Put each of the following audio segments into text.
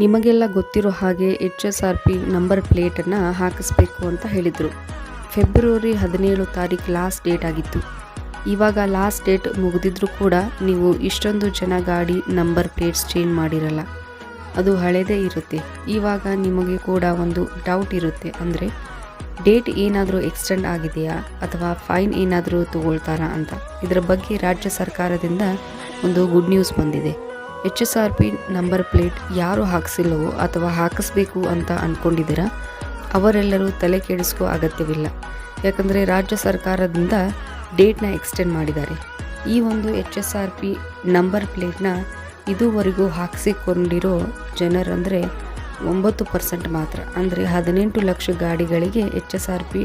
ನಿಮಗೆಲ್ಲ ಗೊತ್ತಿರೋ ಹಾಗೆ H S R P number ಪ್ಲೇಟನ್ನು ಹಾಕಿಸ್ಬೇಕು ಅಂತ ಹೇಳಿದರು. ಫೆಬ್ರವರಿ ಹದಿನೇಳು ತಾರೀಕು ಲಾಸ್ಟ್ ಡೇಟ್ ಆಗಿತ್ತು. ಇವಾಗ ಲಾಸ್ಟ್ ಡೇಟ್ ಮುಗಿದಿದ್ರೂ ಕೂಡ ನೀವು ಇಷ್ಟೊಂದು ಜನ ಗಾಡಿ ನಂಬರ್ ಪ್ಲೇಟ್ಸ್ ಚೇಂಜ್ ಮಾಡಿರಲ್ಲ. ಅದು ಹಳೇದೇ ಇರುತ್ತೆ. ಇವಾಗ ನಿಮಗೆ ಕೂಡ ಒಂದು ಡೌಟ್ ಇರುತ್ತೆ ಅಂದರೆ, ಡೇಟ್ ಏನಾದರೂ ಎಕ್ಸ್ಟೆಂಡ್ ಆಗಿದೆಯಾ ಅಥವಾ ಫೈನ್ ಏನಾದರೂ ತಗೊಳ್ತಾರಾ ಅಂತ. ಇದರ ಬಗ್ಗೆ ರಾಜ್ಯ ಸರ್ಕಾರದಿಂದ ಒಂದು ಗುಡ್ ನ್ಯೂಸ್ ಬಂದಿದೆ. H S R P number plate ಯಾರು ಹಾಕಿಸಿಲ್ಲವೋ ಅಥವಾ ಹಾಕಿಸ್ಬೇಕು ಅಂತ ಅಂದ್ಕೊಂಡಿದ್ದೀರಾ ಅವರೆಲ್ಲರೂ ತಲೆ ಕೆಡಿಸ್ಕೋ ಅಗತ್ಯವಿಲ್ಲ. ಯಾಕಂದರೆ ರಾಜ್ಯ ಸರ್ಕಾರದಿಂದ ಡೇಟ್ನ ಎಕ್ಸ್ಟೆಂಡ್ ಮಾಡಿದ್ದಾರೆ. ಈ ಒಂದು H S R P number ಪ್ಲೇಟ್ನ ಇದುವರೆಗೂ ಹಾಕಿಸಿಕೊಂಡಿರೋ ಜನರಂದರೆ ಒಂಬತ್ತು ಪರ್ಸೆಂಟ್ ಮಾತ್ರ. ಅಂದರೆ ಹದಿನೆಂಟು lakh ಗಾಡಿಗಳಿಗೆ H S R P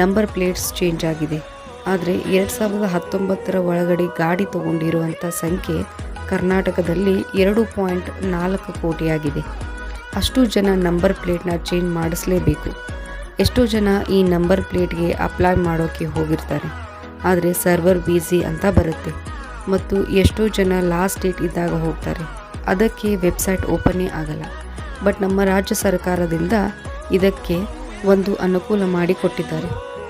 number plates change ಆಗಿದೆ. ಆದರೆ ಎರಡು ಸಾವಿರದ ಹತ್ತೊಂಬತ್ತರ ಒಳಗಡೆ ಗಾಡಿ ತೊಗೊಂಡಿರುವಂಥ ಸಂಖ್ಯೆ ಕರ್ನಾಟಕದಲ್ಲಿ ಎರಡು ಪಾಯಿಂಟ್ ನಾಲ್ಕು ಕೋಟಿಯಾಗಿದೆ. ಅಷ್ಟು ಜನ ನಂಬರ್ ಪ್ಲೇಟ್ನ ಚೇಂಜ್ ಮಾಡಿಸಲೇಬೇಕು. ಎಷ್ಟೋ ಜನ ಈ ನಂಬರ್ ಪ್ಲೇಟ್ಗೆ ಅಪ್ಲೈ ಮಾಡೋಕ್ಕೆ ಹೋಗಿರ್ತಾರೆ. ಆದರೆ ಸರ್ವರ್ ಬಿಸಿ ಅಂತ ಬರುತ್ತೆ. ಮತ್ತು ಎಷ್ಟೋ ಜನ ಲಾಸ್ಟ್ ಡೇಟ್ ಇದ್ದಾಗ ಹೋಗ್ತಾರೆ. ಅದಕ್ಕೆ ವೆಬ್ಸೈಟ್ ಓಪನ್ನೇ ಆಗಲ್ಲ. ಬಟ್ ನಮ್ಮ ರಾಜ್ಯ ಸರ್ಕಾರದಿಂದ ಇದಕ್ಕೆ ಒಂದು ಅನುಕೂಲ ಮಾಡಿಕೊಟ್ಟಿದ್ದಾರೆ.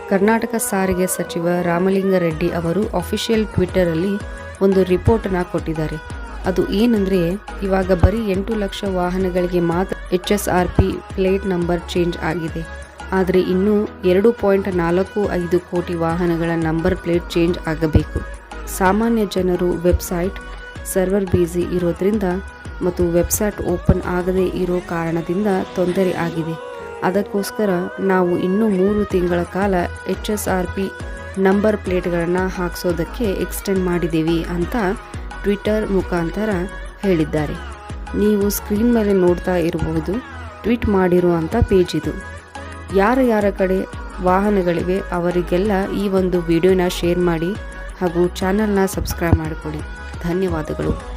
ಕರ್ನಾಟಕ ಸಾರಿಗೆ ಸಚಿವ ರಾಮಲಿಂಗಾರೆಡ್ಡಿ ಅವರು ಅಫಿಷಿಯಲ್ ಟ್ವಿಟ್ಟರಲ್ಲಿ ಒಂದು ರಿಪೋರ್ಟನ್ನು ಕೊಟ್ಟಿದ್ದಾರೆ. ಅದು ಏನಂದರೆ, ಇವಾಗ ಬರೀ ಎಂಟು ಲಕ್ಷ ವಾಹನಗಳಿಗೆ ಮಾತ್ರ H S R P plate number change ಆಗಿದೆ. ಆದರೆ ಇನ್ನೂ ಎರಡು ಪಾಯಿಂಟ್ ನಾಲ್ಕು ಐದು ಕೋಟಿ ವಾಹನಗಳ ನಂಬರ್ ಪ್ಲೇಟ್ ಚೇಂಜ್ ಆಗಬೇಕು. ಸಾಮಾನ್ಯ ಜನರು ವೆಬ್ಸೈಟ್ ಸರ್ವರ್ ಬ್ಯುಸಿ ಇರೋದ್ರಿಂದ ಮತ್ತು ವೆಬ್ಸೈಟ್ ಓಪನ್ ಆಗದೇ ಇರೋ ಕಾರಣದಿಂದ ತೊಂದರೆ ಆಗಿದೆ. ಅದಕ್ಕೋಸ್ಕರ ನಾವು ಇನ್ನೂ ಮೂರು ತಿಂಗಳ ಕಾಲ H S R P number ಪ್ಲೇಟ್ಗಳನ್ನು ಹಾಕ್ಸೋದಕ್ಕೆ ಎಕ್ಸ್ಟೆಂಡ್ ಮಾಡಿದ್ದೀವಿ ಅಂತ ಟ್ವಿಟರ್ ಮುಖಾಂತರ ಹೇಳಿದ್ದಾರೆ. ನೀವು ಸ್ಕ್ರೀನ್ ಮೇಲೆ ನೋಡ್ತಾ ಇರಬಹುದು, ಟ್ವೀಟ್ ಮಾಡಿರುವಂಥ ಪೇಜ್ ಇದು. ಯಾರ ಯಾರ ಕಡೆ ವಾಹನಗಳಿವೆ ಅವರಿಗೆಲ್ಲ ಈ ಒಂದು ವಿಡಿಯೋನ ಶೇರ್ ಮಾಡಿ ಹಾಗೂ ಚಾನಲ್ನ ಸಬ್ಸ್ಕ್ರೈಬ್ ಮಾಡಿಕೊಳ್ಳಿ. ಧನ್ಯವಾದಗಳು.